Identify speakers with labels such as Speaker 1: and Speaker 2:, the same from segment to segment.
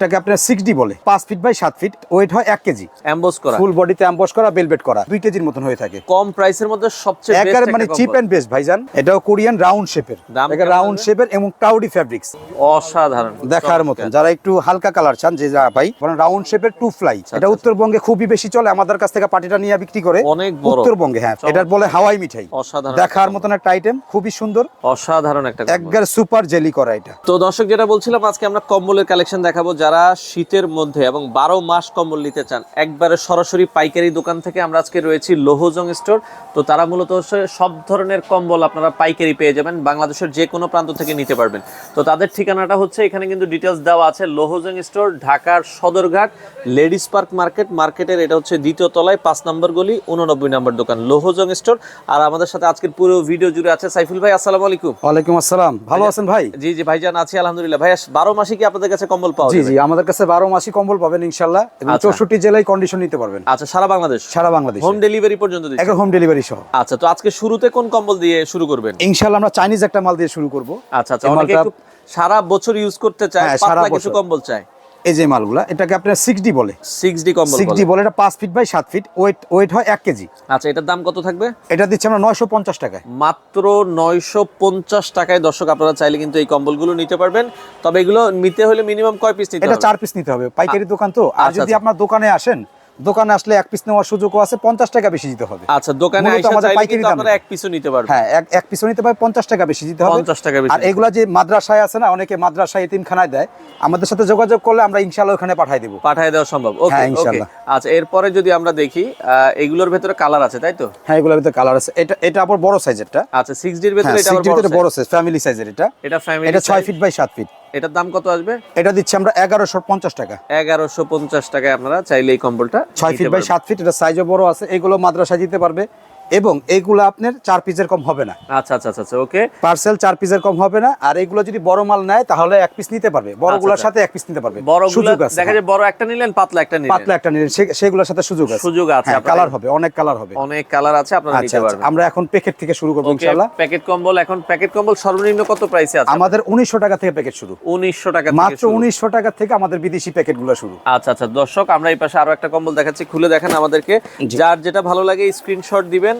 Speaker 1: এটাকে আপনার six D বলে। পাঁচ ফিট বাই সাত ফিট ওয়েট হয় এক কেজি।
Speaker 2: অ্যাম্বোস করা।
Speaker 1: ফুল বডিতে অ্যাম্বস করা বেলভেট করা দুই কেজির মতন হয়ে থাকে।
Speaker 2: কম প্রাইসের মধ্যে সবচেয়ে
Speaker 1: মানে চিপ এন্ড বেস্ট ভাইজান। এটাও কোরিয়ান রাউন্ড শেপের এটা রাউন্ড শেপের এবং ফ্যাব্রিক্স
Speaker 2: অসাধারণ।
Speaker 1: দেখার মতন। যারা একটু হালকা কালার চান যে যা ভাই রাউন্ড শেপের টু ফ্লাই এটা
Speaker 2: আচ্ছা।
Speaker 1: উত্তরবঙ্গে খুবই বেশি চলে আমাদের কাছ থেকে পাটিটা নিয়ে বিক্রি করে।
Speaker 2: অনেক বড়।
Speaker 1: উত্তরবঙ্গে হ্যাঁ। এটার বলে হাওয়াই মিঠাই।
Speaker 2: অসাধারণ
Speaker 1: দেখার মতন একটা আইটেম খুবই সুন্দর।
Speaker 2: অসাধারণ একটা।
Speaker 1: একবার সুপার জেলি করা এটা।
Speaker 2: তো দর্শক যেটা বলছিলাম আজকে আমরা কম্বলের কালেকশন দেখাবো। যারা শীতের মধ্যে এবং বারো মাস কম্বল নিতে চান একবারে সরাসরি পাইকারি দোকান থেকে আমরা আজকে রয়েছি লোহজং স্টোর। তো তারা মূলত সব ধরনের কম্বল আপনারা পাইকারি পেয়ে যাবেন বাংলাদেশের যে কোনো প্রান্ত থেকে নিতে পারবেন। তো তাদের ঠিকানাটা হচ্ছে এখানে কিন্তু ডিটেলস দেওয়া আছে লোহজং স্টোর ঢাকার সদরঘাট লেডিস পার্ক মার্কেট। মার্কেটের এটা হচ্ছে দ্বিতীয় তলায় পাঁচ নম্বর গলি উননব্বই নম্বর দোকান লোহজং স্টোর। আর আমাদের সাথে আজকের পুরো ভিডিও জুড়ে আছে সাইফুল ভাই আসসালামু আলাইকুম।
Speaker 1: ওয়ালাইকুম আসসালাম। ভালো আছেন ভাই?
Speaker 2: জি জি ভাইজান আছি আলহামদুলিল্লাহ। ভাইয়া বারো মাসে কি আপনাদের কাছে কম্বল পাওয়া
Speaker 1: জি জি আমাদের কাছে বারো মাসি কম্বল পাবেন ইনশাল্লাহ এবং
Speaker 2: আচ্ছা।
Speaker 1: চৌষট্টি জেলায় কন্ডিশন নিতে পারবেন।
Speaker 2: আচ্ছা সারা বাংলাদেশ?
Speaker 1: সারা বাংলাদেশ।
Speaker 2: হোম ডেলিভারি পর্যন্ত একদম
Speaker 1: একটা হোম ডেলিভারি সহ।
Speaker 2: আচ্ছা তো আজকে শুরুতে কোন কম্বল দিয়ে শুরু করবেন?
Speaker 1: ইনশাল্লাহ আমরা চাইনিজ একটা মাল দিয়ে শুরু করব।
Speaker 2: আচ্ছা আচ্ছা সারা বছর ইউজ করতে চায়
Speaker 1: হ্যাঁ, সারা
Speaker 2: কিছু
Speaker 1: বছর।
Speaker 2: কম্বল চায়।
Speaker 1: এই যে মালগুলা এটাকে আপনার সিক্স ডি বলে।
Speaker 2: সিক্স ডি কম্বল
Speaker 1: সিক্স
Speaker 2: বলে।
Speaker 1: ডি বলে এটা পাঁচ ফিট বাই সাত ফিট ওয়েট ওয়েট হয় এক কেজি।
Speaker 2: আচ্ছা এটার দাম কত থাকবে?
Speaker 1: এটা দিচ্ছে আমরা নয়শো পঞ্চাশ টাকায়।
Speaker 2: মাত্র নয়শো পঞ্চাশ টাকায় দর্শক আপনারা চাইলে কিন্তু এই কম্বলগুলো নিতে পারবেন। তবে এগুলো নিতে হলে মিনিমাম কয় পিস নিতে
Speaker 1: এটা চার পিস নিতে হবে। পাইকারি দোকান তো। আর
Speaker 2: আচ্ছা,
Speaker 1: যদি
Speaker 2: আচ্ছা।
Speaker 1: আপনার দোকানে আসেন দোকানে আসলে এক পিস নেওয়ার সুযোগও আছে পঞ্চাশ টাকা বেশি দিতে হবে।
Speaker 2: আচ্ছা দোকানে
Speaker 1: আমাদের পাইকারি দাম।
Speaker 2: এক পিসও নিতে পারবেন।
Speaker 1: হ্যাঁ এক পিছু নিতে পারে পঞ্চাশ টাকা বেশি দিতে হবে।
Speaker 2: 50 টাকা বেশি
Speaker 1: আর এগুলা যে মাদ্রাসায় আছে না অনেকে মাদ্রাসায় এতিমখানায় দেয়। আমাদের সাথে যোগাযোগ করলে আমরা ইনশাল্লাহ ওখানে পাঠাই দেবো।
Speaker 2: পাঠায় দেওয়া সম্ভব। ওকে
Speaker 1: হ্যাঁ, ইনশাল্লাহ।
Speaker 2: আচ্ছা এরপরে যদি আমরা দেখি এগুলোর ভেতরে কালার আছে তাই তো?
Speaker 1: হ্যাঁ এগুলোর ভিতরে কালার আছে। এটা এটা আবার বড় সাইজেরটা
Speaker 2: আচ্ছা সিক্স ডির ভেতরে
Speaker 1: হ্যাঁ
Speaker 2: এটা আবার
Speaker 1: 60
Speaker 2: বড়
Speaker 1: ভিতরে
Speaker 2: size।
Speaker 1: বড় সাইজ ফ্যামিলি সাইজের এটা।
Speaker 2: এটা ফ্যামিলি
Speaker 1: এটা ছয় ফিট বাই সাত ফিট
Speaker 2: এটার দাম কত আসবে?
Speaker 1: এটা দিচ্ছি আমরা এগারোশো পঞ্চাশ টাকা।
Speaker 2: এগারোশো পঞ্চাশ টাকায় আপনারা চাইলে এই কম্বলটা
Speaker 1: ছয় ফিট বাই সাত ফিট এটা সাইজও বড় আছে। এগুলো মাদ্রাসা দিতে পারবে। এবং এইগুলো আপনার চার পিসের কম হবে না।
Speaker 2: আচ্ছা আচ্ছা আচ্ছা ওকে।
Speaker 1: পার্সেল চার পিসের কম হবে না আর এগুলো যদি বড় মাল নেয় তাহলে এক পিস নিতে পারবে। বড়গুলোর
Speaker 2: আচ্ছা।
Speaker 1: সাথে এক পিস নিতে পারবে। সুযোগ আছে
Speaker 2: দেখা যায় বড় একটা নিলেন পাতলা একটা নিলেন।
Speaker 1: পাতলা একটা নিলেন সেগুলোর সাথে সুযোগ আছে।
Speaker 2: সুযোগ আছে
Speaker 1: কালার হবে অনেক কালার হবে।
Speaker 2: অনেক কালার আছে আপনারা
Speaker 1: আচ্ছা
Speaker 2: নিতে
Speaker 1: আচ্ছা
Speaker 2: পারবেন।
Speaker 1: আমরা এখন প্যাকেট থেকে শুরু করব ইনশাআল্লাহ।
Speaker 2: প্যাকেট কম্বল এখন প্যাকেট কম্বল সর্বনিম্ন কত প্রাইসে আছে?
Speaker 1: আমাদের উনিশশো টাকা থেকে প্যাকেট শুরু।
Speaker 2: উনিশশো টাকা থেকে
Speaker 1: মাত্র
Speaker 2: শুরু।
Speaker 1: উনিশশো টাকা থেকে আমাদের বিদেশি প্যাকেটগুলো শুরু।
Speaker 2: আচ্ছা আচ্ছা দর্শক আমরা এই পাশে আরও একটা কম্বল দেখাচ্ছি। খুলে দেখেন আমাদেরকে। যার যেটা ভালো লাগে স্ক্রিনশট দিবেন।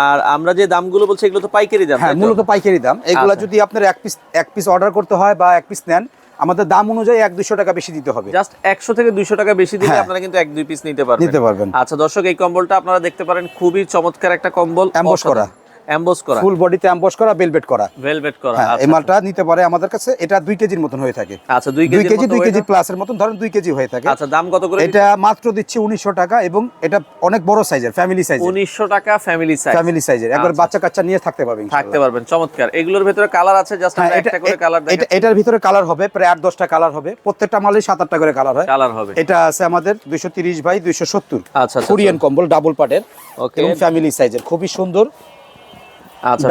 Speaker 2: আর আমরা যে দামগুলো বলছি এগুলো তো পাইকারি দাম
Speaker 1: হ্যাঁ মূলত পাইকারি দাম। এগুলো
Speaker 2: আচ্ছা।
Speaker 1: যদি আপনার এক পিস এক পিস অর্ডার করতে হয় বা এক পিস নেন আমাদের দাম অনুযায়ী এক দুশো টাকা বেশি দিতে হবে।
Speaker 2: জাস্ট একশো থেকে দুইশো টাকা বেশি দিলে
Speaker 1: হ্যাঁ।
Speaker 2: আপনারা কিন্তু এক দুই পিস নিতে পারবেন।
Speaker 1: নিতে পারবেন।
Speaker 2: আচ্ছা দর্শক এই কম্বলটা আপনারা দেখতে পারেন খুবই চমৎকার একটা কম্বল।
Speaker 1: Amboss করা।
Speaker 2: অ্যাম্বোস করা।
Speaker 1: ফুল বডিতে অ্যাম্বস করা বেলভেট করা।
Speaker 2: ভেলভেট করা
Speaker 1: হ্যাঁ
Speaker 2: আচ্ছা,
Speaker 1: এই মালটা নিতে পারে আমাদের কাছে এটা দুই কেজির মতন হয়ে থাকে।
Speaker 2: আচ্ছা দুই
Speaker 1: দুই
Speaker 2: কেজি
Speaker 1: কেজি দুই কেজি প্লাসের মতন ধরেন দুই কেজি হয়ে থাকে।
Speaker 2: আচ্ছা দাম কত করে
Speaker 1: এটা মাত্র দিচ্ছি উনিশশো টাকা এবং এটা অনেক বড় সাইজের ফ্যামিলি সাইজের
Speaker 2: উনিশশো টাকা ফ্যামিলি সাইজ
Speaker 1: ফ্যামিলি সাইজের একবার
Speaker 2: আচ্ছা।
Speaker 1: বাচ্চা কাচ্চা নিয়ে থাকতে পারবে
Speaker 2: থাকতে পারবেন চমৎকার। এগুলোর ভেতরে কালার আছে জাস্ট
Speaker 1: হ্যাঁ,
Speaker 2: আমরা একটা করে কালার
Speaker 1: এটা- এটার ভিতরে কালার হবে প্রায় আট দশটা কালার হবে। প্রত্যেকটা মালে সাত আটটা করে কালার হয়।
Speaker 2: কালার হবে।
Speaker 1: এটা আছে আমাদের দুইশো তিরিশ বাই দুইশো সত্তর।
Speaker 2: আচ্ছা আচ্ছা
Speaker 1: কোরিয়ান কম্বল ডাবল এবং ফ্যামিলি সাইজের খুবই সুন্দর।
Speaker 2: আচ্ছা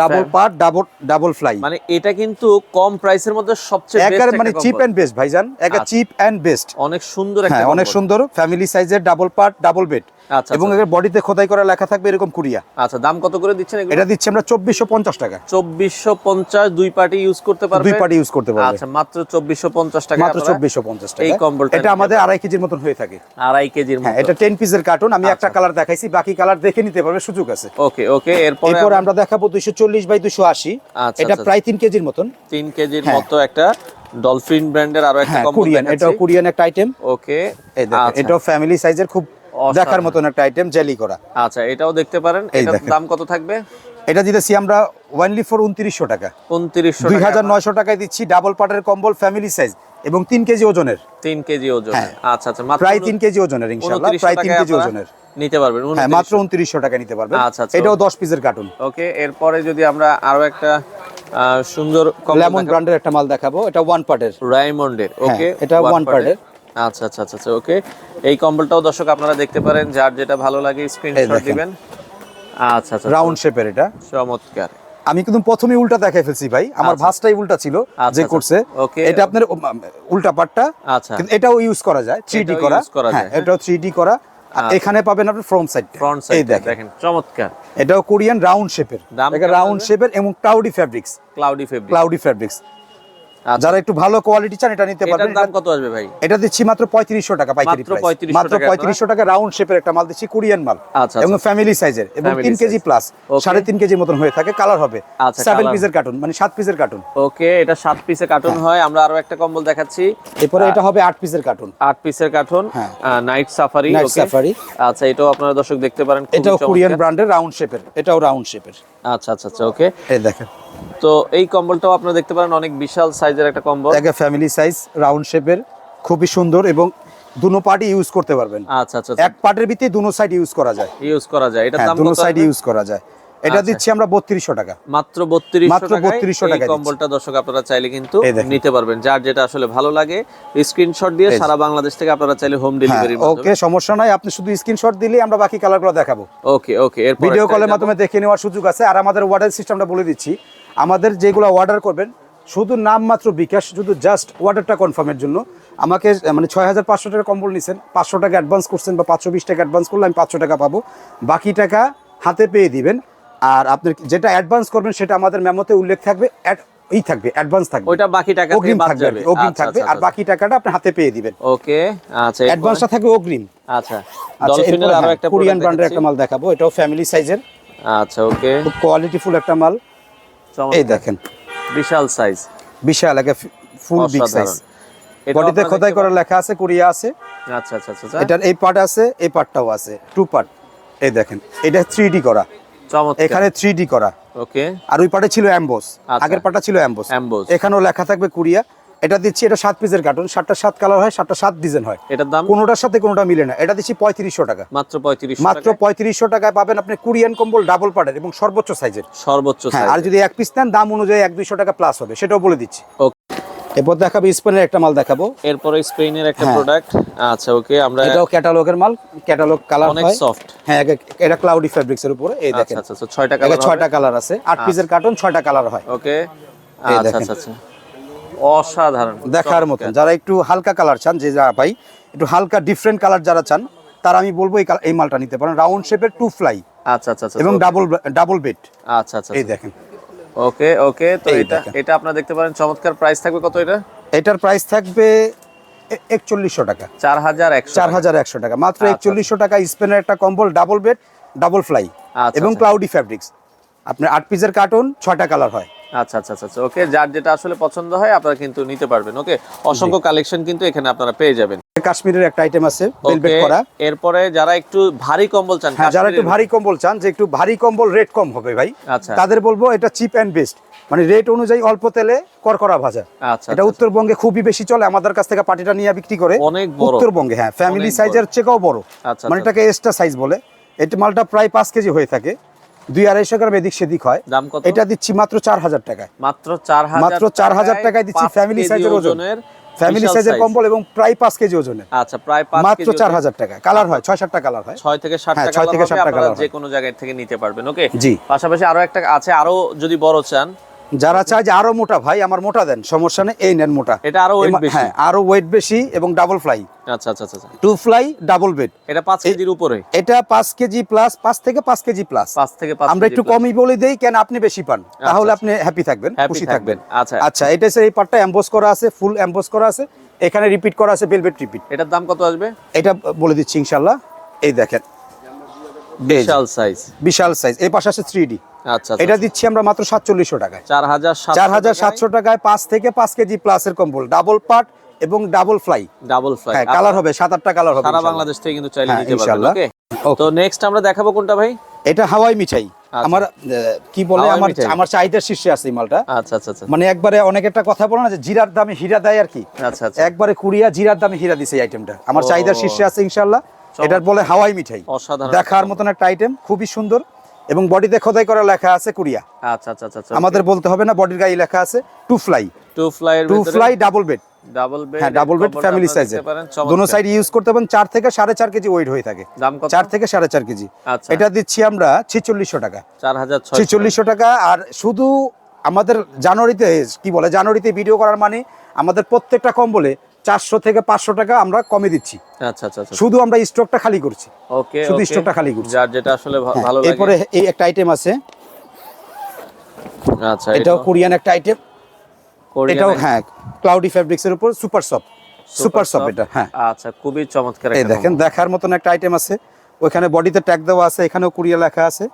Speaker 1: double part double double ply
Speaker 2: মানে এটা কিন্তু কম প্রাইসের মধ্যে সবচেয়ে বেস্ট
Speaker 1: মানে চিপ এন্ড বেস্ট ভাইজান। একা। চিপ এন্ড বেস্ট
Speaker 2: অনেক সুন্দর একটা
Speaker 1: হ্যাঁ অনেক সুন্দর ফ্যামিলি সাইজের ডাবল পার্ট ডাবল বেড এবং
Speaker 2: আচ্ছা।
Speaker 1: এর বডিতে খোদাই করা লেখা থাকবে এরকম কুরিয়া।
Speaker 2: আচ্ছা দাম কত করে দিচ্ছেন
Speaker 1: এটা দিচ্ছি আমরা চব্বিশশো পঞ্চাশ টাকা।
Speaker 2: চব্বিশশো পঞ্চাশ দুই পার্টি ইউজ করতে পারবে?
Speaker 1: দুই পার্টি ইউজ করতে পারবে।
Speaker 2: আচ্ছা মাত্র চব্বিশশো পঞ্চাশ টাকা
Speaker 1: মাত্র চব্বিশশো পঞ্চাশ টাকা।
Speaker 2: এই কম্বলটা
Speaker 1: এটা আমাদের আড়াই কেজির মতন হয়ে থাকে।
Speaker 2: আড়াই কেজির
Speaker 1: হ্যাঁ এটা টেন পিসের কার্টুন আমি একটা
Speaker 2: আচ্ছা।
Speaker 1: কালার দেখাইছি বাকি কালার দেখে নিতে পারবে সুযোগ আছে।
Speaker 2: ওকে ওকে এরপরে
Speaker 1: এরপর
Speaker 2: আমরা
Speaker 1: দেখাবো দুইশো চল্লিশ বাই দুশো আশি।
Speaker 2: আচ্ছা,
Speaker 1: এটা
Speaker 2: আচ্ছা।
Speaker 1: প্রায় তিন কেজির মতন।
Speaker 2: তিন কেজির
Speaker 1: হ্যাঁ।
Speaker 2: মতো একটা ডলফিন ব্র্যান্ডের আরও একটা
Speaker 1: হ্যাঁ কোরিয়ান এটাও কোরিয়ান একটা আইটেম
Speaker 2: ওকে আচ্ছা।
Speaker 1: এটাও ফ্যামিলি সাইজের খুব। দেখার মতন একটা আইটেম জেলি করা।
Speaker 2: আচ্ছা এটাও দেখতে পারেন। এটার দাম কত থাকবে?
Speaker 1: এটা দিতেছি আমরা ওয়ানলি ফর উনত্রিশশো টাকা।
Speaker 2: উনত্রিশশো
Speaker 1: দুই হাজার নয়শো টাকায় দিচ্ছি ডাবল পাটের কম্বল ফ্যামিলি সাইজ এবং তিন কেজি ওজনের।
Speaker 2: তিন কেজি ওজন।
Speaker 1: হ্যাঁ।
Speaker 2: আচ্ছা আচ্ছা মাত্র
Speaker 1: প্রায় তিন কেজি ওজনের ইনশাল্লাহ প্রায় তিন কেজি ওজনের।
Speaker 2: নিতে পারবেন
Speaker 1: হ্যাঁ মাত্র উনত্রিশশো টাকা নিতে পারবেন।
Speaker 2: আচ্ছা, আচ্ছা।
Speaker 1: এটাও দশ পিসের কার্টুন
Speaker 2: ওকে এরপরে যদি আমরা আরও একটা সুন্দর
Speaker 1: লেমন ব্র্যান্ডের একটা মাল দেখাবো এটা ওয়ান পার্টের
Speaker 2: রাইমন্ডের ওকে
Speaker 1: এটা part এর।
Speaker 2: আচ্ছা আচ্ছা আচ্ছা আচ্ছা ওকে এই কম্বলটাও দর্শক আপনারা দেখতে পারেন যার যেটা ভালো লাগে স্ক্রিনশট দিবেন। আচ্ছা আচ্ছা
Speaker 1: রাউন্ড শেপের এটা।
Speaker 2: চমৎকার।
Speaker 1: আমি কিন্তু প্রথমে উল্টা দেখাই ফেলছি ভাই। আমার
Speaker 2: আচ্ছা।
Speaker 1: ভাঁজটাই উল্টা ছিল
Speaker 2: আচ্ছা,
Speaker 1: যে
Speaker 2: আচ্ছা।
Speaker 1: করছে এটা আপনার উল্টা পাটটা।
Speaker 2: আচ্ছা।
Speaker 1: এটাও ইউজ করা যায় থ্রি ডি করা। হ্যাঁ। এটাও থ্রি ডি করা। আর
Speaker 2: আচ্ছা।
Speaker 1: এখানে পাবেন আপনি ফ্রন্ট সাইড
Speaker 2: ফ্রন্ট সাইড
Speaker 1: দেখেন।
Speaker 2: চমৎকার।
Speaker 1: এটাও কোরিয়ান রাউন্ড শেপের রাউন্ড? শেপের এবং cloudy fabrics
Speaker 2: cloudy fabric
Speaker 1: cloudy fabrics
Speaker 2: আচ্ছা।
Speaker 1: যারা একটু ভালো কোয়ালিটি চান এটা নিতে পারবেন।
Speaker 2: দাম কত আসবে ভাই?
Speaker 1: এটা দিচ্ছি মাত্র পঁয়ত্রিশশো টাকা পাইকারি
Speaker 2: মাত্র 3500
Speaker 1: মাত্র
Speaker 2: টাকা।
Speaker 1: রাউন্ড শেপের একটা মাল দিচ্ছি কোরিয়ান মাল।
Speaker 2: আচ্ছা,
Speaker 1: এবং
Speaker 2: আচ্ছা।
Speaker 1: ফ্যামিলি সাইজের এবং
Speaker 2: Family
Speaker 1: তিন কেজি প্লাস
Speaker 2: Okay.
Speaker 1: সাড়ে তিন কেজির মতন হয়ে থাকে। কালার হবে।
Speaker 2: আচ্ছা,
Speaker 1: সেভেন পিসের কার্টুন মানে সাত পিসের কার্টুন
Speaker 2: ওকে এটা সাত পিসের কার্টুন হয়। আমরা আরও একটা কম্বল দেখাচ্ছি।
Speaker 1: এরপরে এটা হবে আট পিসের কার্টুন
Speaker 2: আট পিসের cartoon. Night safari
Speaker 1: Night safari।
Speaker 2: আচ্ছা এটাও আপনারা দর্শক দেখতে পারেন। চমৎকার।
Speaker 1: কোরিয়ান ব্র্যান্ডের রাউন্ড শেপের এটাও রাউন্ড শেপের
Speaker 2: আচ্ছা আচ্ছা আচ্ছা ওকে
Speaker 1: এই দেখেন।
Speaker 2: তো এই কম্বলটাও আপনারা দেখতে পারেন অনেক বিশাল সাইজের একটা কম্বল।
Speaker 1: দেখেন ফ্যামিলি সাইজ রাউন্ড শেপের খুবই সুন্দর এবং দুনো পার্টি ইউজ করতে পারবেন।
Speaker 2: আচ্ছা আচ্ছা
Speaker 1: এক পার্টের ভিতরে দুনো সাইড ইউজ করা যায়।
Speaker 2: ইউজ করা যায় এটার
Speaker 1: হ্যাঁ
Speaker 2: দাম
Speaker 1: দুনো সাইড ইউজ করা যায়। এটা
Speaker 2: আচ্ছা।
Speaker 1: দিচ্ছি আমরা বত্রিশশো টাকা।
Speaker 2: মাত্র বত্রিশ
Speaker 1: মাত্র 3200 টাকা
Speaker 2: কম্বলটা দর্শক আপনারা চাইলে কিন্তু নিতে পারবেন। যার যেটা আসলে ভালো লাগে স্ক্রিনশট দিয়ে সারা বাংলাদেশ থেকে আপনারা চাইলে হোম ডেলিভারি
Speaker 1: ওকে সমস্যা নাই। আপনি শুধু স্ক্রিনশট দিলে আমরা বাকি কালারগুলো দেখাবো।
Speaker 2: ওকে ওকে এরপর
Speaker 1: ভিডিও কলের মাধ্যমে দেখে নেওয়ার সুযোগ আছে। আর আমাদের অর্ডার সিস্টেমটা বলে দিচ্ছি। আমাদের যেগুলো অর্ডার করবেন শুধু নাম মাত্র বিকাশ শুধু জাস্ট অর্ডারটা কনফার্মের জন্য। আমাকে মানে ছয় হাজার পাঁচশো টাকা কম্বল নিছেন। পাঁচশো টাকা অ্যাডভান্স করছেন বা পাঁচশো বিশ টাকা অ্যাডভান্স করলে আমি পাঁচশো টাকা পাবো। বাকি টাকা হাতে পেয়ে দিবেন। আর আপনি যেটা অ্যাডভান্স করবেন সেটা আমাদের মেমোতে উল্লেখ থাকবে অ্যাড ই থাকবে অ্যাডভান্স থাকবে।
Speaker 2: ওইটা বাকি টাকা
Speaker 1: অগ্রিম থাকবে অগ্রিম
Speaker 2: আচ্ছা,
Speaker 1: থাকবে
Speaker 2: আচ্ছা,
Speaker 1: আর বাকি টাকাটা আপনি হাতে পেয়ে দিবেন।
Speaker 2: ওকে আচ্ছা
Speaker 1: অ্যাডভান্সটা থাকবে অগ্রিম।
Speaker 2: আচ্ছা
Speaker 1: আচ্ছা
Speaker 2: ডলফিনের আরও
Speaker 1: হ্যাঁ,
Speaker 2: একটা
Speaker 1: কোরিয়ান ব্র্যান্ডের একটা মাল দেখাবো এটাও ফ্যামিলি সাইজের
Speaker 2: আচ্ছা ওকে।
Speaker 1: খুব কোয়ালিটিফুল একটা মাল। এই দেখেন।
Speaker 2: বিশাল সাইজ
Speaker 1: বিশাল একটা ফুল বিগ সাইজ বডিতে খোদাই করা লেখা আছে কোরিয়া আছে।
Speaker 2: আচ্ছা আচ্ছা আচ্ছা আচ্ছা।
Speaker 1: এটার এই পার্ট আছে এই পার্টটাও আছে টু পার্ট এই দেখেন এটা থ্রি ডি করা। এখানে থ্রি ডি করা।
Speaker 2: ওকে।
Speaker 1: আর ওই পার্টে ছিল অ্যাম্বোস
Speaker 2: আচ্ছা।
Speaker 1: আগের পার্টটা ছিল অ্যাম্বোস। এখানেও লেখা থাকবে কোরিয়া। এটা দিচ্ছি এটা সাত পিসের কার্টুন সাতটা সাত কালার হয় সাতটা সাত ডিজাইন হয়।
Speaker 2: এটার দাম?
Speaker 1: কোনোটার সাথে কোনোটা মিলে না। এটা দিচ্ছি পঁয়ত্রিশশো টাকা।
Speaker 2: মাত্র পঁয়ত্রিশ
Speaker 1: মাত্র পঁয়ত্রিশশো টাকায় পাবেন আপনি কোরিয়ান কম্বল ডাবল পার্টের এবং সর্বোচ্চ সাইজের
Speaker 2: সর্বোচ্চ
Speaker 1: হ্যাঁ আর যদি এক পিস নেন দাম অনুযায়ী এক দুইশো টাকা প্লাস হবে। সেটাও বলে দিচ্ছি. এরপর দেখাবো স্পেনের একটা মাল দেখাবো।
Speaker 2: এরপরে স্পেনের একটা
Speaker 1: হ্যাঁ।
Speaker 2: প্রোডাক্ট আচ্ছা ওকে আমরা
Speaker 1: এটাও ক্যাটালগের মাল ক্যাটালগ কালার
Speaker 2: অনেক সফট
Speaker 1: হ্যাঁ এটা ক্লাউডি এর উপরে এই
Speaker 2: আচ্ছা
Speaker 1: দেখেন।
Speaker 2: আচ্ছা আচ্ছা ছয়টা কালার
Speaker 1: ছয়টা কালার আছে। আট পিসের কার্টুন ছয়টা কালার হয়।
Speaker 2: ওকে আচ্ছা আচ্ছা আচ্ছা। অসাধারণ।
Speaker 1: দেখার। মতন। যারা একটু হালকা কালার চান যে যা ভাই একটু হালকা ডিফারেন্ট কালার যারা চান তারা আমি বলব এই এই মালটা নিতে পারেন। রাউন্ড শেপের টু ফ্লাই
Speaker 2: আচ্ছা আচ্ছা আচ্ছা
Speaker 1: এবং ডাবল ডাবল বেড
Speaker 2: আচ্ছা আচ্ছা
Speaker 1: এই দেখেন।
Speaker 2: ওকে ওকে তো এটা এটা আপনারা দেখতে পারেন চমৎকার প্রাইস থাকবে কত এটা?
Speaker 1: এটার প্রাইস থাকবে একচল্লিশশো টাকা।
Speaker 2: চার হাজার একশো
Speaker 1: চার হাজার একশো টাকা। মাত্র
Speaker 2: আচ্ছা,
Speaker 1: একচল্লিশশো টাকা স্পেনের একটা কম্বল ডাবল বেড ডাবল ফ্লাই
Speaker 2: আচ্ছা,
Speaker 1: এবং
Speaker 2: আচ্ছা।
Speaker 1: ক্লাউডি ফ্যাব্রিক্স আপনার আট পিসের কার্টুন ছয়টা কালার হয়।
Speaker 2: আচ্ছা আচ্ছা আচ্ছা আচ্ছা। ওকে যার যেটা আসলে পছন্দ হয় আপনারা কিন্তু নিতে পারবেন। ওকে অসংখ্য কালেকশন কিন্তু এখানে আপনারা পেয়ে যাবেন।
Speaker 1: কাশ্মীরের একটা আইটেম আছে ভেলভেট করা।
Speaker 2: এরপরে যারা একটু ভারী কম্বল চান
Speaker 1: হ্যাঁ যারা একটু ভারী কম্বল চান যে একটু ভারী কম্বল রেট কম হবে ভাই।
Speaker 2: আচ্ছা।
Speaker 1: তাদের বলব এটা চিপ অ্যান্ড বেস্ট মানে রেট অনুযায়ী অল্প তেলে করকরা ভাজা।
Speaker 2: আচ্ছা
Speaker 1: এটা
Speaker 2: আচ্ছা,
Speaker 1: উত্তরবঙ্গে খুবই বেশি চলে আমাদের কাছ থেকে পাটিটা নিয়ে বিক্রি করে।
Speaker 2: অনেক বড়।
Speaker 1: উত্তরবঙ্গে হ্যাঁ ফ্যামিলি সাইজের চেয়েও বড়। মানে। এটাকে এক্সট্রা সাইজ বলে। এটা মালটা প্রায় পাঁচ কেজি হয়ে থাকে। দুই আড়াইশো গ্রাম এদিক সেদিক হয়।
Speaker 2: দাম কত?
Speaker 1: এটা দিচ্ছি মাত্র চার হাজার টাকায়।
Speaker 2: মাত্র চার হাজার
Speaker 1: মাত্র 4000 টাকায় দিচ্ছি ফ্যামিলি সাইজের।
Speaker 2: ওজনের
Speaker 1: ফ্যামিলি সাইজের কম্বল এবং প্রায় পাঁচ কেজি ওজনের।
Speaker 2: আচ্ছা প্রায় পাঁচ
Speaker 1: মাত্র
Speaker 2: কেজি
Speaker 1: চার
Speaker 2: ওজনের।
Speaker 1: হাজার টাকা। কালার হয় ছয় সাতটা কালার হয়।
Speaker 2: ছয় থেকে সাত
Speaker 1: হ্যাঁ, ছয় থেকে সাতটা কালার
Speaker 2: যে কোনো জায়গায় থেকে নিতে পারবেন ওকে
Speaker 1: জি।
Speaker 2: পাশাপাশি আরও একটা আছে আরও যদি বড় চান
Speaker 1: যারা চায় যে আরও মোটা ভাই আমার মোটা দেন সমস্যা নেই এই নেন মোটা।
Speaker 2: এটা আরও ওয়েট বেশি।
Speaker 1: হ্যাঁ আরও ওয়েট বেশি এবং ডাবল ফ্লাই
Speaker 2: আচ্ছা আচ্ছা আচ্ছা আচ্ছা।
Speaker 1: টু ফ্লাই ডাবল বেড
Speaker 2: এটা পাঁচ কেজির উপরে?
Speaker 1: এটা পাঁচ কেজি প্লাস পাঁচ থেকে পাঁচ কেজি প্লাস
Speaker 2: পাঁচ থেকে পাঁচ
Speaker 1: আমরা একটু কমই বলে দেই কেন আপনি বেশি পান? তাহলে আপনি হ্যাপি থাকবেন খুশি
Speaker 2: থাকবেন। আচ্ছা।
Speaker 1: আচ্ছা এটা এই পার্টটা এমবোস করা আছে ফুল এমবোস করা আছে এখানে রিপিট করা আছে বেলভেট রিপিট
Speaker 2: এটার দাম কত আসবে?
Speaker 1: এটা বলে দিচ্ছি ইনশাল্লাহ এই দেখেন।
Speaker 2: বিশাল সাইজ
Speaker 1: বিশাল সাইজ এই পাশে আছে থ্রি ডি
Speaker 2: আচ্ছা
Speaker 1: এটা দিচ্ছি আমরা মাত্র সাতচল্লিশশো টাকায়।
Speaker 2: চার হাজার
Speaker 1: চার হাজার সাতশো টাকায়। পাঁচ থেকে পাঁচ কেজি প্লাসের কম্বল ডাবল পার্ট এবং ডাবল ফ্লাই
Speaker 2: ডাবল ফ্লাই
Speaker 1: হ্যাঁ কালার হবে সাত আটটা কালার হবে
Speaker 2: সারা বাংলাদেশ থেকে কিন্তু চাইলে
Speaker 1: হ্যাঁ,
Speaker 2: নিতে পারবেন ওকে তো নেক্সট আমরা দেখাবো কোনটা ভাই?
Speaker 1: এটা হাওয়াই মিঠাই।
Speaker 2: আচ্ছা।
Speaker 1: আমার কি বলে আমার আমার চাহিদার শীর্ষে আছে মালটা।
Speaker 2: আচ্ছা আচ্ছা আচ্ছা।
Speaker 1: মানে একবারে অনেক একটা কথা বলে না যে জিরার দামে হীরা দেয় আর কি।
Speaker 2: আচ্ছা আচ্ছা।
Speaker 1: একবারে কুড়িয়া জিরার দামে হীরা দিছে এই আইটেমটা আমার চাহিদার শীর্ষে আছে ইনশাল্লাহ। এটার বলে হাওয়াই মিঠাই। দেখার মতন একটা আইটেম খুবই সুন্দর। এবং বডিতে খোদাই করা লেখা আছে কুড়িয়া
Speaker 2: আচ্ছা আচ্ছা আচ্ছা
Speaker 1: আমাদের বলতে হবে না বডির গায়ে লেখা আছে টু ফ্লাই।
Speaker 2: টু ফ্লাই এর
Speaker 1: two ply double bed.
Speaker 2: Double bed
Speaker 1: হ্যাঁ ডাবল বেড ফ্যামিলি সাইজের দুনো সাইড ইউজ করতে পারেন চার থেকে সাড়ে চার কেজি ওয়েট হয়ে থাকে।
Speaker 2: দাম কত?
Speaker 1: চার থেকে সাড়ে চার কেজি।
Speaker 2: আচ্ছা।
Speaker 1: এটা দিচ্ছি আমরা ছিচল্লিশশো টাকা।
Speaker 2: চার হাজার ছয়
Speaker 1: ছিচল্লিশশো টাকা আর শুধু আমাদের জানুয়ারিতে কি বলে জানুয়ারিতে ভিডিও করার মানে আমাদের প্রত্যেকটা কম বলে চারশো থেকে পাঁচশো টাকা আমরা কমে দিচ্ছি।
Speaker 2: আচ্ছা আচ্ছা আচ্ছা।
Speaker 1: শুধু আমরা স্টকটা খালি করছি।
Speaker 2: ওকে
Speaker 1: শুধু স্টকটা খালি করছি।
Speaker 2: যার যেটা আসলে
Speaker 1: হ্যাঁ,
Speaker 2: ভালো লাগে।
Speaker 1: এরপরে এই একটা আইটেম আছে।
Speaker 2: আচ্ছা
Speaker 1: এটাও কোরিয়ান একটা আইটেম এটাও হ্যাঁ ক্লাউডি ফ্যাব্রিক্স এর উপর সুপার সফট সুপার সফট এটা হ্যাঁ।
Speaker 2: আচ্ছা খুবই চমৎকার
Speaker 1: এই দেখেন দেখার মতন একটা আইটেম আছে। ওইখানে বডিতে ট্যাগ দেওয়া আছে এখানেও কোরিয়া লেখা আছে।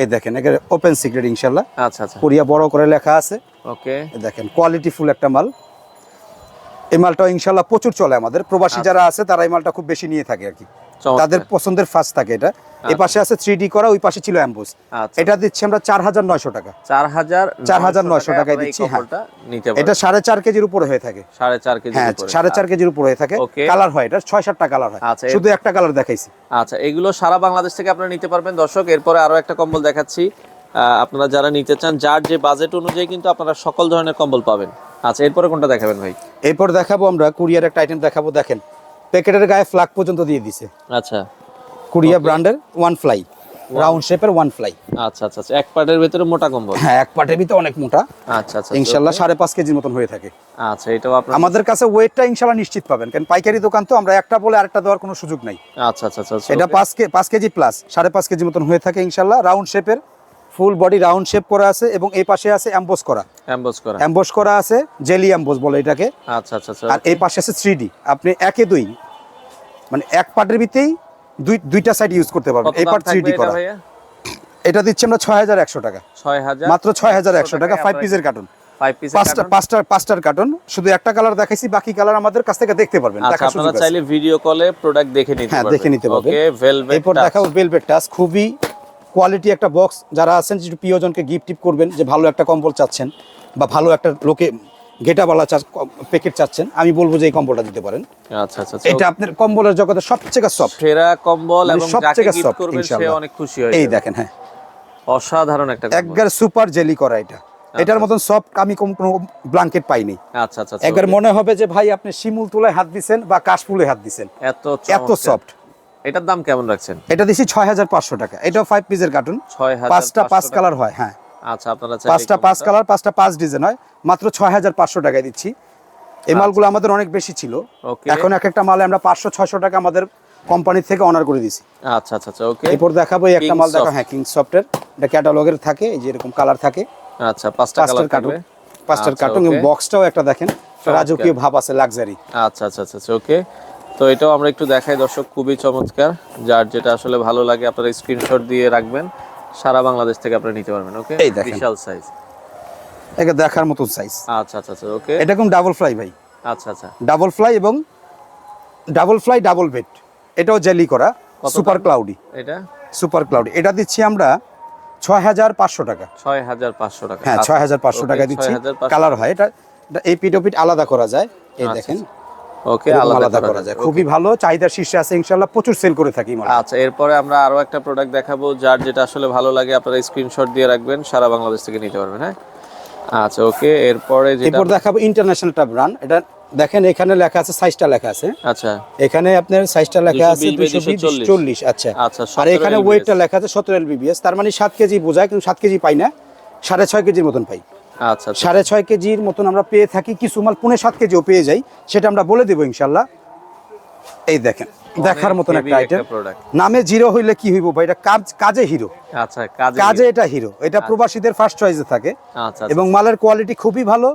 Speaker 1: এই দেখেন এখানে ওপেন সিক্রেট ইনশাল্লাহ
Speaker 2: আচ্ছা আচ্ছা।
Speaker 1: কোরিয়া বড় করে লেখা আছে।
Speaker 2: ওকে।
Speaker 1: দেখেন কোয়ালিটি ফুল একটা মাল। এই মালটা ইনশাল্লাহ প্রচুর চলে আমাদের। প্রবাসী যারা আছে তারা এই মালটা খুব বেশি নিয়ে থাকে আর কি। তাদের পছন্দের ফার্স্ট থাকে এটা। এই পাশে আছে থ্রি ডি করা ওই পাশে ছিল অ্যাম্বুস
Speaker 2: আচ্ছা।
Speaker 1: এটা দিচ্ছি আমরা চার হাজার নয়শো টাকা।
Speaker 2: চার হাজার
Speaker 1: 4,900 টাকায়
Speaker 2: আপনারা এই
Speaker 1: দিচ্ছি, হ্যাঁ। এটা সাড়ে চার কেজির উপরে হয়ে থাকে।
Speaker 2: সাড়ে চার কেজি
Speaker 1: হ্যাঁ সাড়ে চার কেজির উপরে হয়ে থাকে। কালার হয় এটা ছয় সাতটা কালার হয়।
Speaker 2: আচ্ছা,
Speaker 1: শুধু একটা কালার দেখাইছি।
Speaker 2: আচ্ছা এগুলো সারা বাংলাদেশ থেকে আপনারা নিতে পারবেন। দর্শক এরপরে আরও একটা কম্বল দেখাচ্ছি। আপনারা যারা নিতে চান যার যে বাজেট অনুযায়ী কিন্তু আপনারা সকল ধরনের কম্বল পাবেন। আচ্ছা এরপরে কোনটা দেখাবেন ভাই?
Speaker 1: এরপর দেখাবো আমরা কুরিয়ার একটা আইটেম দেখাবো দেখেন। প্যাকেটের গায়ে ফ্লাগ পর্যন্ত দিয়ে দিছে।
Speaker 2: আচ্ছা।
Speaker 1: কুরিয়া ব্র্যান্ডের ওয়ান ফ্লাই রাউন্ড শেপের ওয়ান ফ্লাই
Speaker 2: আচ্ছা আচ্ছা আচ্ছা। এক পার্টের ভেতরে মোটা কম্বল?
Speaker 1: হ্যাঁ এক পাটের ভিতরে অনেক মোটা।
Speaker 2: আচ্ছা আচ্ছা
Speaker 1: ইনশাল্লাহ সাড়ে পাঁচ কেজির মতন হয়ে থাকে।
Speaker 2: আচ্ছা এটাও আপনার
Speaker 1: আমাদের কাছে ওয়েটটা ইনশাল্লাহ নিশ্চিত পাবেন। কারণ পাইকারি দোকান তো আমরা একটা বলে আরেকটা দেওয়ার কোনো সুযোগ নাই।
Speaker 2: আচ্ছা আচ্ছা আচ্ছা
Speaker 1: এটা পাঁচ কে পাঁচ কেজি প্লাস সাড়ে পাঁচ কেজি মতন হয়ে থাকে ইনশাল্লাহ রাউন্ড শেপের ফুল বডি রাউন্ড শেপ করা আছে এবং এই পাশে আছে অ্যাম্বোস করা।
Speaker 2: অ্যাম্বোজ করা।
Speaker 1: অ্যাম্বোস করা আছে জেলি অ্যাম্বোস বলে এটাকে।
Speaker 2: আচ্ছা আচ্ছা আচ্ছা।
Speaker 1: আর এই পাশে আছে থ্রি আপনি একে দুই মানে এক পার্টের ভিতরেই দুই দুইটা সাইড ইউজ করতে পারবেন। এই পার্ট থ্রি করা। এটা দিচ্ছি আমরা ছয় হাজার একশো টাকা।
Speaker 2: ছয় হাজার
Speaker 1: মাত্র ছয় হাজার একশো টাকা ফাইভ পিসের কার্টুন পাঁচটা পাঁচটা পাঁচটার কার্টুন শুধু একটা কালার দেখাইছি বাকি কালার আমাদের কাছ থেকে দেখতে পারবেন
Speaker 2: আচ্ছা আপনারা চাইলে ভিডিও কলে প্রোডাক্ট দেখে নিতে
Speaker 1: হ্যাঁ,
Speaker 2: পারবেন।
Speaker 1: দেখে নিতে পারবেন।
Speaker 2: ওকে ভেলভেট
Speaker 1: এরপর দেখাবো ভেলভেট টাচ খুবই কোয়ালিটি একটা বক্স যারা আছেন যে প্রিয়জনকে গিফট টিপ করবেন যে ভালো একটা কম্বল চাচ্ছেন বা ভালো একটা লোকে গেটাবালা প্যাকেট চাচ্ছেন আমি বলব যে এই কম্বলটা দিতে পারেন।
Speaker 2: আচ্ছা আচ্ছা আচ্ছা।
Speaker 1: এটা আপনার কম্বলের জগতে সবচেয়ে সফট
Speaker 2: সেরা কম্বল এবং
Speaker 1: সবচেয়ে
Speaker 2: করবেন সে অনেক খুশি হয়
Speaker 1: এই দেখেন হ্যাঁ।
Speaker 2: অসাধারণ একটা
Speaker 1: একবার সুপার জেলি করা এটা। এটার মতন সফট আমি কোন- কোনো ব্ল্যাঙ্কেট পাইনি।
Speaker 2: আচ্ছা আচ্ছা আচ্ছা,
Speaker 1: একবার মনে হবে যে ভাই আপনি শিমুল তুলায় হাত দিছেন বা কাশফুলে হাত দিছেন।
Speaker 2: এত
Speaker 1: এত সফট
Speaker 2: এটার দাম কেমন রাখছেন?
Speaker 1: এটা দিছি ছয় হাজার পাঁচশো টাকা। এটাও ফাইভ পিসের কার্টুন
Speaker 2: ছয়
Speaker 1: পাঁচটা পাঁচ কালার হয় হ্যাঁ।
Speaker 2: আচ্ছা আপনারা
Speaker 1: পাঁচটা পাঁচ কালার পাঁচটা পাঁচ ডিজাইন হয়। মাত্র ছয় হাজার পাঁচশো টাকায় দিচ্ছি। এই মালগুলো আমাদের অনেক বেশি ছিল. এখন এক একটা মালে আমরা পাঁচশো ছয়শো টাকা আমাদের কোম্পানি থেকে অনার করে দিছি।
Speaker 2: আচ্ছা আচ্ছা আচ্ছা ওকে
Speaker 1: এরপর দেখাবো এই একটা মাল দেখো হ্যাঁ কিং সফটের এটা ক্যাটালগের থাকে এই যে এরকম কালার থাকে।
Speaker 2: আচ্ছা পাঁচটা
Speaker 1: পাঁচটার
Speaker 2: কালার
Speaker 1: কার্টুন পাঁচটার
Speaker 2: আচ্ছা,
Speaker 1: কার্টুন এবং বক্সটাও একটা দেখেন। রাজকীয় ভাব আছে লাক্সারি
Speaker 2: আচ্ছা আচ্ছা আচ্ছা আচ্ছা ওকে তো এটাও আমরা একটু দেখাই দর্শক খুবই চমৎকার। যার যেটা আসলে ভালো লাগে আপনারা স্ক্রিনশট দিয়ে রাখবেন। সারা বাংলাদেশ থেকে আপনারা নিতে পারবেন ওকে। বিশাল সাইজ
Speaker 1: এটা দেখার মতো সাইজ
Speaker 2: আচ্ছা আচ্ছা আচ্ছা ওকে
Speaker 1: এটা কোন ডাবল ফ্লাই ভাই?
Speaker 2: আচ্ছা আচ্ছা।
Speaker 1: ডাবল ফ্লাই এবং ডাবল ফ্লাই ডাবল বেড এটাও জেলি করা সুপার ক্লাউডি
Speaker 2: এটা?
Speaker 1: সুপার ক্লাউডি এটা দিচ্ছি আমরা ছয় হাজার পাঁচশো টাকা।
Speaker 2: ছয় হাজার পাঁচশো টাকা।
Speaker 1: হ্যাঁ
Speaker 2: আচ্ছা,
Speaker 1: ছয় হাজার পাঁচশো টাকা দিচ্ছি। কালার হয়। এটা এই পিঠ আলাদা করা যায়। এই
Speaker 2: আচ্ছা,
Speaker 1: দেখেন।
Speaker 2: ওকে আলাদা
Speaker 1: করা যায়। খুবই ভালো শীর্ষে আছে প্রচুর সেল করে থাকি
Speaker 2: আচ্ছা এরপরে আমরা আরও একটা প্রোডাক্ট দেখাবো যার যেটা আসলে ভালো লাগে আপনারা স্ক্রিনশট দিয়ে রাখবেন সারা বাংলাদেশ থেকে নিতে পারবেন হ্যাঁ? আচ্ছা ওকে এরপরে যেটা
Speaker 1: এরপর দেখাবো ইন্টারন্যাশনাল একটা ব্র্যান্ড এটা দেখেন এখানে লেখা আছে সাইজটা লেখা আছে।
Speaker 2: আচ্ছা।
Speaker 1: এখানে আপনার সাইজটা লেখা আছে দুশো
Speaker 2: 240
Speaker 1: চল্লিশ। আচ্ছা।
Speaker 2: আচ্ছা,
Speaker 1: আর এখানে ওয়েটটা লেখা আছে সতেরো এলবিবিএস তার মানে সাত কেজি বোঝায় কিন্তু সাত কেজি পাই না সাড়ে ছয় কেজির মতন পাই।
Speaker 2: আচ্ছা আচ্ছা।
Speaker 1: সাড়ে ছয় কেজির মতন আমরা পেয়ে থাকি কিছু মাল পুনে সাত কেজিও পেয়ে যাই সেটা আমরা বলে দেবো ইনশাল্লাহ। এই দেখেন দেখার মতন একটা আইটেম নামে জিরো হইলে কি হইব ভাই? এটা কাজ কাজে হিরো
Speaker 2: আচ্ছা কাজে
Speaker 1: এটা হিরো এটা প্রবাসীদের ফার্স্ট চয়েসে থাকে।
Speaker 2: আচ্ছা
Speaker 1: এবং মালের কোয়ালিটি খুবই ভালো।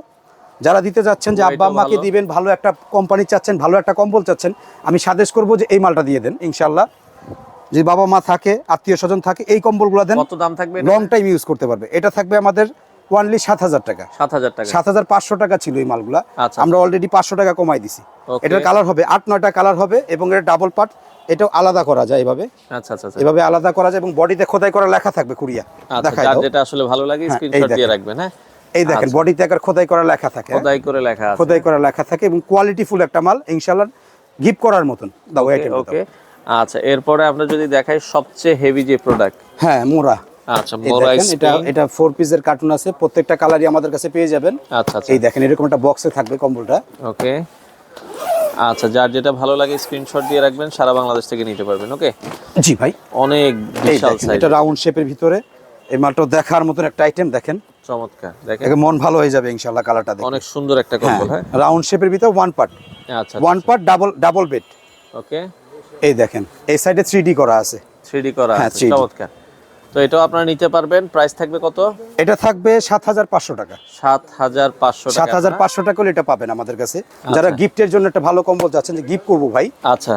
Speaker 1: যারা দিতে যাচ্ছেন যে আব্বা আম্মাকে দিবেন ভালো একটা কোম্পানি চাচ্ছেন ভালো একটা কম্বল চাচ্ছেন আমি সাজেস্ট করব যে এই মালটা দিয়ে দেন ইনশাল্লাহ। যে বাবা মা থাকে আত্মীয় স্বজন থাকে এই কম্বলগুলো দেন।
Speaker 2: কত দাম থাকবে
Speaker 1: লং টাইম ইউজ করতে পারবে। এটা থাকবে আমাদের ওয়ানলি সাত হাজার টাকা।
Speaker 2: সাত হাজার টাকা।
Speaker 1: সাত হাজার পাঁচশো টাকা ছিল এই মালগুলা।
Speaker 2: আচ্ছা।
Speaker 1: আমরা অলরেডি পাঁচশো টাকা কমাই দিছি। এটার কালার হবে আট নয়টা কালার হবে এবং এটা ডাবল পার্ট এটাও আলাদা করা যায় এভাবে।
Speaker 2: আচ্ছা আচ্ছা আচ্ছা।
Speaker 1: এভাবে আলাদা করা যায় এবং বডিতে খোদাই করা লেখা থাকবে কুরিয়া।
Speaker 2: আচ্ছা
Speaker 1: দেখাই
Speaker 2: যেটা আসলে ভালো লাগে
Speaker 1: হ্যাঁ,
Speaker 2: স্ক্রিনশট দিয়ে
Speaker 1: দেখেন।
Speaker 2: রাখবেন হ্যাঁ?
Speaker 1: এই দেখেন। বডিতে একবার খোদাই করা লেখা থাকে হ্যাঁ?
Speaker 2: খোদাই করে লেখা আছে।
Speaker 1: খোদাই করা লেখা থাকে এবং কোয়ালিটি ফুল একটা মাল ইনশাল্লাহ গিফট করার মতন। দাও আইটেম
Speaker 2: ওকে আচ্ছা এরপরে আমরা যদি দেখাই সবচেয়ে হেভি যে প্রোডাক্ট
Speaker 1: হ্যাঁ মোরা
Speaker 2: আচ্ছা
Speaker 1: এটা এটা ফোর পিসের কার্টুন আছে প্রত্যেকটা কালারই আমাদের কাছে পেয়ে যাবেন।
Speaker 2: আচ্ছা আচ্ছা।
Speaker 1: এই দেখেন এরকম একটা বক্সে থাকবে কম্বলটা।
Speaker 2: ওকে আচ্ছা যার যেটা ভালো লাগে স্ক্রিনশট দিয়ে রাখবেন সারা বাংলাদেশ থেকে নিতে পারবেন ওকে
Speaker 1: জি ভাই।
Speaker 2: অনেক বিশাল সাইজ
Speaker 1: এটা রাউন্ড শেপের ভিতরে এই মালটা দেখার মতন একটা আইটেম দেখেন।
Speaker 2: চমৎকার দেখেন।
Speaker 1: মন ভালো হয়ে যাবে ইনশাল্লাহ কালারটা দেখে
Speaker 2: অনেক সুন্দর একটা কম্বল হ্যাঁ
Speaker 1: রাউন্ড শেপের ভিতরে ওয়ান পার্ট
Speaker 2: আচ্ছা
Speaker 1: one part double double bed
Speaker 2: okay
Speaker 1: এই দেখেন এই সাইডে থ্রি করা আছে।
Speaker 2: থ্রি করা
Speaker 1: হ্যাঁ,
Speaker 2: আছে
Speaker 1: 3D
Speaker 2: চমৎকার। তো এটাও আপনারা নিতে পারবেন। প্রাইস থাকবে কত?
Speaker 1: এটা থাকবে সাত হাজার পাঁচশো টাকা।
Speaker 2: সাত হাজার পাঁচশো
Speaker 1: সাত
Speaker 2: টাকা
Speaker 1: হাজার? পাঁচশো টাকা হলে এটা পাবেন আমাদের কাছে। যারা গিফটের জন্য একটা ভালো কম্বল যাচ্ছেন যে গিফট করব ভাই
Speaker 2: আচ্ছা।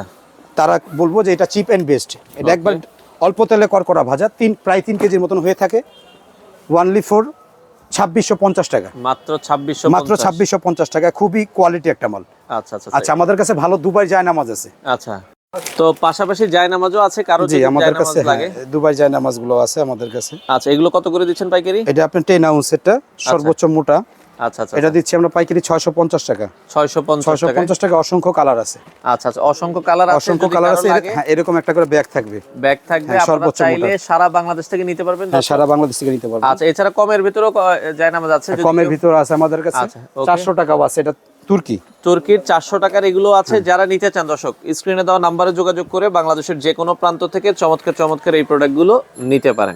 Speaker 1: তারা বলব যে এটা চিপ অ্যান্ড বেস্ট এটা একবার অল্প তেলে করকরা ভাজা তিন প্রায় তিন কেজির মতন হয়ে থাকে। ওয়ানলি ফোর ছাব্বিশশো পঞ্চাশ টাকা।
Speaker 2: মাত্র ছাব্বিশশো
Speaker 1: মাত্র ছাব্বিশশো পঞ্চাশ টাকা খুবই কোয়ালিটি একটা মাল।
Speaker 2: আচ্ছা আচ্ছা
Speaker 1: আচ্ছা আমাদের কাছে ভালো দুবাই যায় নামাজ আছে।
Speaker 2: আচ্ছা। তো পাশাপাশি জায়নামাজও আছে কারও
Speaker 1: জি আমাদের কাছে
Speaker 2: লাগে?
Speaker 1: হ্যাঁ, দুবাই যায় নামাজগুলো আছে আমাদের কাছে।
Speaker 2: আচ্ছা এগুলো কত করে দিচ্ছেন পাইকারি?
Speaker 1: এটা সর্বোচ্চ মোটা।
Speaker 2: আচ্ছা আচ্ছা
Speaker 1: এটা দিচ্ছি আমরা পাইকারি টাকা।
Speaker 2: ছয়শো টাকা
Speaker 1: অসংখ্য কালার আছে।
Speaker 2: আচ্ছা আচ্ছা অসংখ্য কালার আছে
Speaker 1: অসংখ্য কালার আছে হ্যাঁ এরকম একটা করে ব্যাগ থাকবে।
Speaker 2: ব্যাগ থাকবে
Speaker 1: হ্যাঁ,
Speaker 2: আপনারা
Speaker 1: সর্বোচ্চ
Speaker 2: চাইলে
Speaker 1: মোটা।
Speaker 2: সারা বাংলাদেশ থেকে নিতে পারবেন
Speaker 1: হ্যাঁ সারা বাংলাদেশ থেকে নিতে পারবে
Speaker 2: আচ্ছা এছাড়া কমের ভিতরেও জায়নামাজ আছে
Speaker 1: কমের
Speaker 2: কেউ-
Speaker 1: ভিতর আছে আমাদের কাছে।
Speaker 2: আচ্ছা, okay.
Speaker 1: চারশো টাকাও আছে এটা তুর্কি?
Speaker 2: তুর্কির চারশো টাকার এগুলো আছে যারা নিতে চান দর্শক স্ক্রিনে দেওয়া নাম্বারে যোগাযোগ করে বাংলাদেশের যে কোনো প্রান্ত থেকে চমৎকার চমৎকার এই প্রোডাক্টগুলো নিতে পারেন।